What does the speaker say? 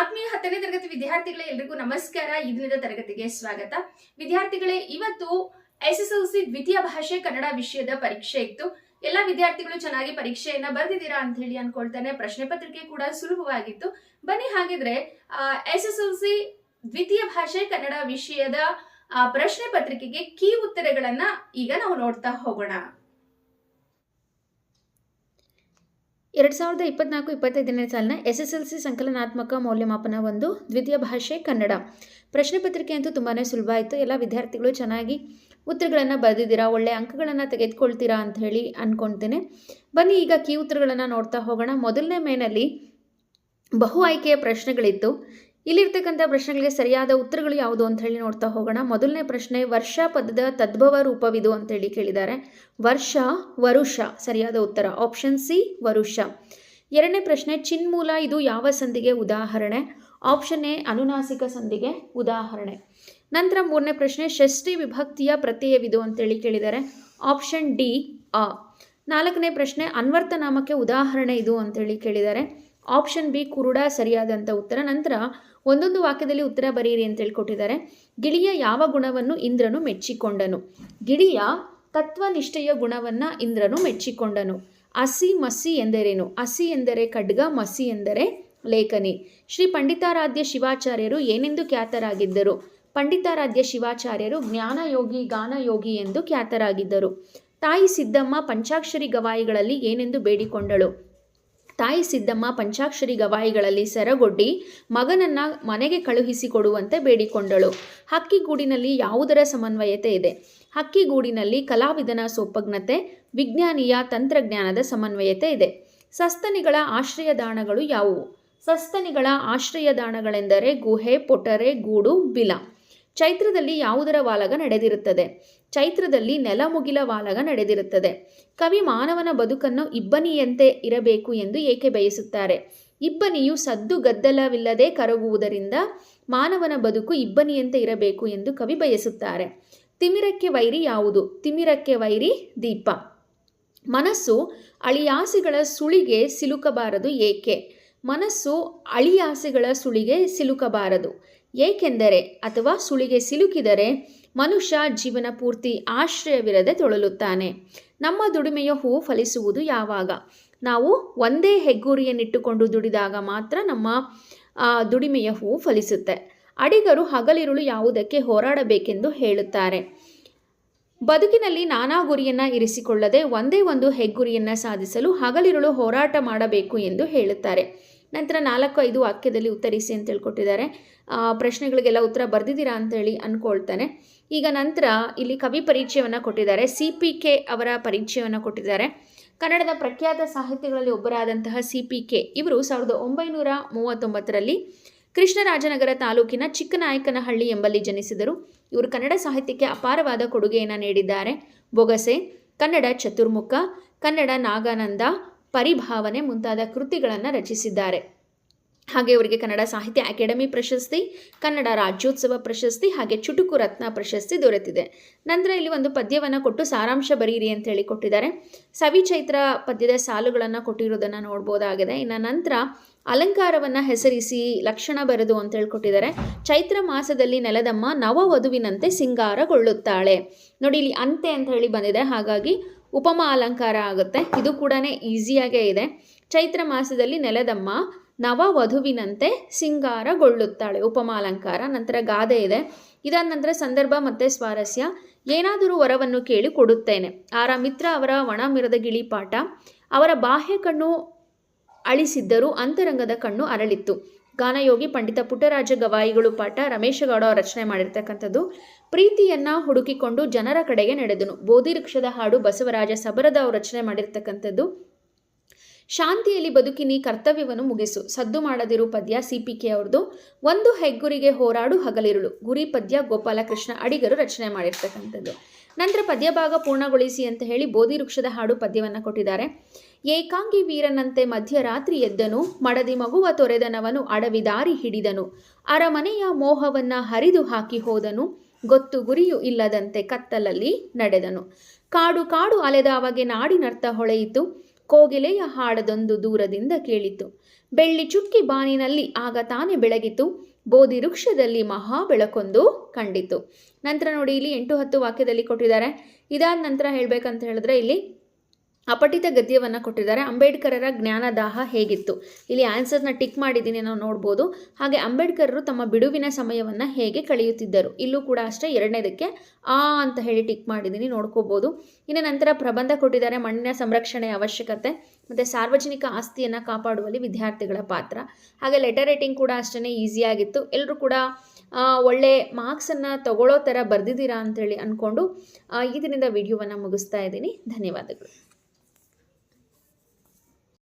ಆತ್ಮೀಯ ಹತ್ತನೇ ತರಗತಿ ವಿದ್ಯಾರ್ಥಿಗಳೇ ಎಲ್ರಿಗೂ ನಮಸ್ಕಾರ. ಈ ದಿನದ ತರಗತಿಗೆ ಸ್ವಾಗತ. ವಿದ್ಯಾರ್ಥಿಗಳೇ, ಇವತ್ತು ಎಸ್ ಎಸ್ ಎಲ್ ಸಿ ದ್ವಿತೀಯ ಭಾಷೆ ಕನ್ನಡ ವಿಷಯದ ಪರೀಕ್ಷೆ ಇತ್ತು. ಎಲ್ಲ ವಿದ್ಯಾರ್ಥಿಗಳು ಚೆನ್ನಾಗಿ ಪರೀಕ್ಷೆಯನ್ನ ಬರೆದಿದ್ದೀರಾ ಅಂತ ಹೇಳಿ ಅನ್ಕೊಳ್ತಾನೆ. ಪ್ರಶ್ನೆ ಪತ್ರಿಕೆ ಕೂಡ ಸುಲಭವಾಗಿತ್ತು. ಬನ್ನಿ ಹಾಗಿದ್ರೆ ಎಸ್ ಎಸ್ ಎಲ್ ಸಿ ದ್ವಿತೀಯ ಭಾಷೆ ಕನ್ನಡ ವಿಷಯದ ಪ್ರಶ್ನೆ ಪತ್ರಿಕೆಗೆ ಕೀ ಉತ್ತರಗಳನ್ನ ಈಗ ನಾವು ನೋಡ್ತಾ ಹೋಗೋಣ. ಎರಡು ಸಾವಿರದ ಇಪ್ಪತ್ನಾಲ್ಕು, ಇಪ್ಪತ್ತೈದನೇ ಸಾಲಿನ ಎಸ್ ಎಸ್ ಎಲ್ ಸಿ ಸಂಕಲನಾತ್ಮಕ ಮೌಲ್ಯಮಾಪನ ಒಂದು, ದ್ವಿತೀಯ ಭಾಷೆ ಕನ್ನಡ. ಪ್ರಶ್ನೆ ಪತ್ರಿಕೆ ಅಂತೂ ತುಂಬಾ ಸುಲಭ ಆಯಿತು. ಎಲ್ಲ ವಿದ್ಯಾರ್ಥಿಗಳು ಚೆನ್ನಾಗಿ ಉತ್ತರಗಳನ್ನು ಬರೆದಿದ್ದೀರಾ? ಒಳ್ಳೆ ಅಂಕಗಳನ್ನು ತೆಗೆದುಕೊಳ್ತೀರಾ ಅಂತ ಹೇಳಿ ಅಂದ್ಕೊಳ್ತೇನೆ ಬನ್ನಿ, ಈಗ ಕೀ ಉತ್ತರಗಳನ್ನು ನೋಡ್ತಾ ಹೋಗೋಣ. ಮೊದಲನೇ ಮೇನಲ್ಲಿ ಬಹು ಆಯ್ಕೆಯ ಪ್ರಶ್ನೆಗಳಿತ್ತು. ಇಲ್ಲಿರ್ತಕ್ಕಂಥ ಪ್ರಶ್ನೆಗಳಿಗೆ ಸರಿಯಾದ ಉತ್ತರಗಳು ಯಾವುದು ಅಂತ ಹೇಳಿ ನೋಡ್ತಾ ಹೋಗೋಣ. ಮೊದಲನೇ ಪ್ರಶ್ನೆ, ವರ್ಷ ಪದದ ತದ್ಭವ ರೂಪವಿದು ಅಂತೇಳಿ ಕೇಳಿದ್ದಾರೆ. ವರ್ಷ, ವರುಷ, ಸರಿಯಾದ ಉತ್ತರ. ಆಪ್ಷನ್ ಸಿ ವರುಷ. ಎರಡನೇ ಪ್ರಶ್ನೆ, ಚಿನ್ಮೂಲ ಇದು ಯಾವ ಸಂಧಿಗೆ ಉದಾಹರಣೆ? ಆಪ್ಷನ್ ಎ ಅನುನಾಸಿಕ ಸಂಧಿಗೆ ಉದಾಹರಣೆ. ನಂತರ ಮೂರನೇ ಪ್ರಶ್ನೆ, ಷಷ್ಠಿ ವಿಭಕ್ತಿಯ ಪ್ರತ್ಯಯವಿದು ಅಂತೇಳಿ ಕೇಳಿದ್ದಾರೆ. ಆಪ್ಷನ್ ಡಿ ಆ ನಾಲ್ಕನೇ ಪ್ರಶ್ನೆ ಅನ್ವರ್ಥ ನಾಮಕ್ಕೆ ಉದಾಹರಣೆ ಇದು ಅಂತೇಳಿ ಕೇಳಿದ್ದಾರೆ. ಆಪ್ಷನ್ ಬಿ ಕುರುಡ ಸರಿಯಾದಂಥ ಉತ್ತರ. ನಂತರ ಒಂದೊಂದು ವಾಕ್ಯದಲ್ಲಿ ಉತ್ತರ ಬರೆಯಿರಿ ಅಂತ ಹೇಳ್ಕೊಟ್ಟಿದ್ದಾರೆ. ಗಿಳಿಯ ಯಾವ ಗುಣವನ್ನು ಇಂದ್ರನು ಮೆಚ್ಚಿಕೊಂಡನು? ಗಿಳಿಯ ತತ್ವನಿಷ್ಠೆಯ ಗುಣವನ್ನು ಇಂದ್ರನು ಮೆಚ್ಚಿಕೊಂಡನು. ಅಸಿ ಮಸಿ ಎಂದರೇನು? ಅಸಿ ಎಂದರೆ ಖಡ್ಗ, ಮಸಿ ಎಂದರೆ ಲೇಖನಿ. ಶ್ರೀ ಪಂಡಿತಾರಾಧ್ಯ ಶಿವಾಚಾರ್ಯರು ಏನೆಂದು ಖ್ಯಾತರಾಗಿದ್ದರು? ಪಂಡಿತಾರಾಧ್ಯ ಶಿವಾಚಾರ್ಯರು ಜ್ಞಾನಯೋಗಿ, ಗಾನಯೋಗಿ ಎಂದು ಖ್ಯಾತರಾಗಿದ್ದರು. ತಾಯಿ ಸಿದ್ದಮ್ಮ ಪಂಚಾಕ್ಷರಿ ಗವಾಯಿಗಳಲ್ಲಿ ಏನೆಂದು ಬೇಡಿಕೊಂಡಳು? ತಾಯಿ ಸಿದ್ದಮ್ಮ ಪಂಚಾಕ್ಷರಿ ಗವಾಯಿಗಳಲ್ಲಿ ಸೆರಗೊಡ್ಡಿ ಮಗನನ್ನ ಮನೆಗೆ ಕಳುಹಿಸಿಕೊಡುವಂತೆ ಬೇಡಿಕೊಂಡಳು. ಹಕ್ಕಿಗೂಡಿನಲ್ಲಿ ಯಾವುದರ ಸಮನ್ವಯತೆ ಇದೆ? ಹಕ್ಕಿಗೂಡಿನಲ್ಲಿ ಕಲಾವಿದನ ಸೋಪಜ್ಞತೆ ವಿಜ್ಞಾನಿಯ ತಂತ್ರಜ್ಞಾನದ ಸಮನ್ವಯತೆ ಇದೆ. ಸಸ್ತನಿಗಳ ಆಶ್ರಯದಾಣಗಳು ಯಾವುವು? ಸಸ್ತನಿಗಳ ಆಶ್ರಯದಾಣಗಳೆಂದರೆ ಗುಹೆ, ಪೊಟರೆ, ಗೂಡು, ಬಿಲ. ಚೈತ್ರದಲ್ಲಿ ಯಾವುದರ ವಾಲಗ ನಡೆದಿರುತ್ತದೆ? ಚೈತ್ರದಲ್ಲಿ ನೆಲಮುಗಿಲ ವಾಲಗ ನಡೆದಿರುತ್ತದೆ. ಕವಿ ಮಾನವನ ಬದುಕನ್ನು ಇಬ್ಬನಿಯಂತೆ ಇರಬೇಕು ಎಂದು ಏಕೆ ಬಯಸುತ್ತಾರೆ? ಇಬ್ಬನಿಯು ಸದ್ದು ಗದ್ದಲವಿಲ್ಲದೆ ಕರಗುವುದರಿಂದ ಮಾನವನ ಬದುಕು ಇಬ್ಬನಿಯಂತೆ ಇರಬೇಕು ಎಂದು ಕವಿ ಬಯಸುತ್ತಾರೆ. ತಿಮಿರಕ್ಕೆ ವೈರಿ ಯಾವುದು? ತಿಮಿರಕ್ಕೆ ವೈರಿ ದೀಪ. ಮನಸ್ಸು ಅಳಿಯಾಸಿಗಳ ಸುಳಿಗೆ ಸಿಲುಕಬಾರದು ಏಕೆ? ಮನಸ್ಸು ಅಳಿಯಾಸೆಗಳ ಸುಳಿಗೆ ಸಿಲುಕಬಾರದು. ಏಕೆಂದರೆ ಅಥವಾ ಸುಳಿಗೆ ಸಿಲುಕಿದರೆ ಮನುಷ್ಯ ಜೀವನ ಪೂರ್ತಿ ಆಶ್ರಯವಿರದೆ ತೊಳಲುತ್ತಾನೆ. ನಮ್ಮ ದುಡಿಮೆಯ ಹೂ ಫಲಿಸುವುದು ಯಾವಾಗ? ನಾವು ಒಂದೇ ಹೆಗ್ಗುರಿಯನ್ನಿಟ್ಟುಕೊಂಡು ದುಡಿದಾಗ ಮಾತ್ರ ನಮ್ಮ ದುಡಿಮೆಯ ಹೂವು ಫಲಿಸುತ್ತೆ. ಅಡಿಗರು ಹಗಲಿರುಳು ಯಾವುದಕ್ಕೆ ಹೋರಾಡಬೇಕೆಂದು ಹೇಳುತ್ತಾರೆ. ಬದುಕಿನಲ್ಲಿ ನಾನಾ ಗುರಿಯನ್ನು ಇರಿಸಿಕೊಳ್ಳದೆ ಒಂದೇ ಒಂದು ಹೆಗ್ಗುರಿಯನ್ನು ಸಾಧಿಸಲು ಹಗಲಿರುಳು ಹೋರಾಟ ಮಾಡಬೇಕು ಎಂದು ಹೇಳುತ್ತಾರೆ. ನಂತರ ನಾಲ್ಕು ಐದು ವಾಕ್ಯದಲ್ಲಿ ಉತ್ತರಿಸಿ ಅಂತ ಹೇಳ್ಕೊಟ್ಟಿದ್ದಾರೆ. ಪ್ರಶ್ನೆಗಳಿಗೆಲ್ಲ ಉತ್ತರ ಬರೆದಿದ್ದೀರಾ ಅಂತೇಳಿ ಅಂದ್ಕೊಳ್ತಾನೆ ಈಗ ನಂತರ ಇಲ್ಲಿ ಕವಿ ಪರಿಚಯವನ್ನು ಕೊಟ್ಟಿದ್ದಾರೆ. ಸಿ ಪಿ ಕೆ ಅವರ ಪರಿಚಯವನ್ನು ಕೊಟ್ಟಿದ್ದಾರೆ. ಕನ್ನಡದ ಪ್ರಖ್ಯಾತ ಸಾಹಿತ್ಯಗಳಲ್ಲಿ ಒಬ್ಬರಾದಂತಹ ಸಿ ಪಿ ಕೆ ಇವರು ಸಾವಿರದ ಒಂಬೈನೂರ ಮೂವತ್ತೊಂಬತ್ತರಲ್ಲಿ ಕೃಷ್ಣರಾಜನಗರ ತಾಲೂಕಿನ ಚಿಕ್ಕನಾಯಕನಹಳ್ಳಿ ಎಂಬಲ್ಲಿ ಜನಿಸಿದರು. ಇವರು ಕನ್ನಡ ಸಾಹಿತ್ಯಕ್ಕೆ ಅಪಾರವಾದ ಕೊಡುಗೆಯನ್ನು ನೀಡಿದ್ದಾರೆ. ಬೊಗಸೆ, ಕನ್ನಡ ಚತುರ್ಮುಖ, ಕನ್ನಡ ನಾಗಾನಂದ ಪರಿಭಾವನೆ ಮುಂತಾದ ಕೃತಿಗಳನ್ನು ರಚಿಸಿದ್ದಾರೆ. ಹಾಗೆ ಅವರಿಗೆ ಕನ್ನಡ ಸಾಹಿತ್ಯ ಅಕಾಡೆಮಿ ಪ್ರಶಸ್ತಿ, ಕನ್ನಡ ರಾಜ್ಯೋತ್ಸವ ಪ್ರಶಸ್ತಿ ಹಾಗೆ ಚುಟುಕು ರತ್ನ ಪ್ರಶಸ್ತಿ ದೊರೆತಿದೆ. ನಂತರ ಇಲ್ಲಿ ಒಂದು ಪದ್ಯವನ್ನು ಕೊಟ್ಟು ಸಾರಾಂಶ ಬರೀರಿ ಅಂತ ಹೇಳಿ ಕೊಟ್ಟಿದ್ದಾರೆ. ಸವಿಚೈತ್ರ ಪದ್ಯದ ಸಾಲುಗಳನ್ನು ಕೊಟ್ಟಿರೋದನ್ನು ನೋಡ್ಬೋದಾಗಿದೆ. ಇನ್ನು ನಂತರ ಅಲಂಕಾರವನ್ನು ಹೆಸರಿಸಿ ಲಕ್ಷಣ ಬರೆದು ಅಂತ ಹೇಳ್ಕೊಟ್ಟಿದ್ದಾರೆ ಚೈತ್ರ ಮಾಸದಲ್ಲಿ ನೆಲದಮ್ಮ ನವ ವಧುವಿನಂತೆ ಸಿಂಗಾರಗೊಳ್ಳುತ್ತಾಳೆ. ನೋಡಿ ಇಲ್ಲಿ ಅಂತೆ ಅಂತ ಹೇಳಿ ಬಂದಿದೆ. ಹಾಗಾಗಿ ಉಪಮ ಅಲಂಕಾರ ಆಗುತ್ತೆ. ಇದು ಕೂಡ ಈಸಿಯಾಗೇ ಇದೆ. ಚೈತ್ರ ಮಾಸದಲ್ಲಿ ನೆಲದಮ್ಮ ನವ ವಧುವಿನಂತೆ ಸಿಂಗಾರಗೊಳ್ಳುತ್ತಾಳೆ ಉಪಮಾಲಂಕಾರ ನಂತರ ಗಾದೆ ಇದೆ. ಇದಾದ ನಂತರ ಸಂದರ್ಭ ಮತ್ತು ಸ್ವಾರಸ್ಯ. ಏನಾದರೂ ವರವನ್ನು ಕೇಳಿ ಕೊಡುತ್ತೇನೆ. ಆರ ಮಿತ್ರ ಅವರ ಒಣಮಿರದ ಗಿಳಿಪಾಠ ಅವರ ಬಾಹ್ಯ ಕಣ್ಣು ಅಳಿಸಿದ್ದರೂ ಅಂತರಂಗದ ಕಣ್ಣು ಅರಳಿತ್ತು. ಗಾನಯೋಗಿ, ಪಂಡಿತ ಪುಟ್ಟರಾಜ ಗವಾಯಿಗಳು ಪಾಠ. ರಮೇಶ ಗೌಡ ರಚನೆ ಮಾಡಿರ್ತಕ್ಕಂಥದ್ದು. ಪ್ರೀತಿಯನ್ನ ಹುಡುಕಿಕೊಂಡು ಜನರ ಕಡೆಗೆ ನಡೆದನು. ಬೋಧಿ ವೃಕ್ಷದ ಹಾಡು ಬಸವರಾಜ ಸಬರದ ರಚನೆ ಮಾಡಿರ್ತಕ್ಕಂಥದ್ದು. ಶಾಂತಿಯಲ್ಲಿ ಬದುಕಿನಿ ಕರ್ತವ್ಯವನ್ನು ಮುಗಿಸು. ಸದ್ದು ಮಾಡದಿರು ಪದ್ಯ ಸಿ ಪಿ ಕೆ ಅವ್ರದ್ದು. ಒಂದು ಹೆಗ್ಗುರಿಗೆ ಹೋರಾಡು ಹಗಲಿರುಳು. ಗುರಿ ಪದ್ಯ ಗೋಪಾಲಕೃಷ್ಣ ಅಡಿಗರು ರಚನೆ ಮಾಡಿರ್ತಕ್ಕಂಥದ್ದು. ನಂತರ ಪದ್ಯ ಭಾಗ ಪೂರ್ಣಗೊಳಿಸಿ ಅಂತ ಹೇಳಿ ಬೋಧಿ ವೃಕ್ಷದ ಹಾಡು ಪದ್ಯವನ್ನು ಕೊಟ್ಟಿದ್ದಾರೆ. ಏಕಾಂಗಿ ವೀರನಂತೆ ಮಧ್ಯರಾತ್ರಿ ಎದ್ದನು. ಮಡದಿ ಮಗುವ ತೊರೆದನವನು. ಅಡವಿ ದಾರಿ ಹಿಡಿದನು. ಅರಮನೆಯ ಮೋಹವನ್ನ ಹರಿದು ಹಾಕಿ ಹೋದನು. ಗೊತ್ತು ಗುರಿಯೂ ಇಲ್ಲದಂತೆ ಕತ್ತಲಲ್ಲಿ ನಡೆದನು. ಕಾಡು ಕಾಡು ಅಲೆದಾವಗೆ ನಾಡಿನರ್ಥ ಹೊಳೆಯಿತು. ಕೋಗಿಲೆಯ ಹಾಡದೊಂದು ದೂರದಿಂದ ಕೇಳಿತು. ಬೆಳ್ಳಿ ಚುಕ್ಕಿ ಬಾನಿನಲ್ಲಿ ಆಗ ತಾನೇ ಬೆಳಗಿತು. ಬೋಧಿ ವೃಕ್ಷದಲ್ಲಿ ಮಹಾ ಬೆಳಕೊಂದು ಕಂಡಿತು. ನಂತರ ನೋಡಿ ಇಲ್ಲಿ ಎಂಟು ಹತ್ತು ವಾಕ್ಯದಲ್ಲಿ ಕೊಟ್ಟಿದ್ದಾರೆ. ಇದಾದ ನಂತರ ಹೇಳಬೇಕಂತ ಹೇಳಿದ್ರೆ ಇಲ್ಲಿ ಅಪಠಿತ ಗದ್ಯವನ್ನು ಕೊಟ್ಟಿದ್ದಾರೆ. ಅಂಬೇಡ್ಕರರ ಜ್ಞಾನದಾಹ ಹೇಗಿತ್ತು? ಇಲ್ಲಿ ಆನ್ಸರ್ನ ಟಿಕ್ ಮಾಡಿದ್ದೀನಿ, ನಾವು ನೋಡ್ಬೋದು. ಹಾಗೆ ಅಂಬೇಡ್ಕರರು ತಮ್ಮ ಬಿಡುವಿನ ಸಮಯವನ್ನು ಹೇಗೆ ಕಳೆಯುತ್ತಿದ್ದರು? ಇಲ್ಲೂ ಕೂಡ ಅಷ್ಟೇ, ಎರಡನೇದಕ್ಕೆ ಆ ಅಂತ ಹೇಳಿ ಟಿಕ್ ಮಾಡಿದ್ದೀನಿ, ನೋಡ್ಕೋಬೋದು. ಇನ್ನು ನಂತರ ಪ್ರಬಂಧ ಕೊಟ್ಟಿದ್ದಾರೆ, ಮಣ್ಣಿನ ಸಂರಕ್ಷಣೆಯ ಅವಶ್ಯಕತೆ, ಮತ್ತು ಸಾರ್ವಜನಿಕ ಆಸ್ತಿಯನ್ನು ಕಾಪಾಡುವಲ್ಲಿ ವಿದ್ಯಾರ್ಥಿಗಳ ಪಾತ್ರ. ಹಾಗೆ ಲೆಟರ್ ರೈಟಿಂಗ್ ಕೂಡ ಅಷ್ಟೇ ಈಸಿಯಾಗಿತ್ತು ಎಲ್ಲರೂ ಕೂಡ ಒಳ್ಳೆ ಮಾರ್ಕ್ಸನ್ನು ತಗೊಳ್ಳೋ ಥರ ಬರೆದಿದ್ದೀರಾ ಅಂಥೇಳಿ ಅಂದ್ಕೊಂಡು ಇದರಿಂದ ವಿಡಿಯೋವನ್ನು ಮುಗಿಸ್ತಾ ಇದ್ದೀನಿ. ಧನ್ಯವಾದಗಳು.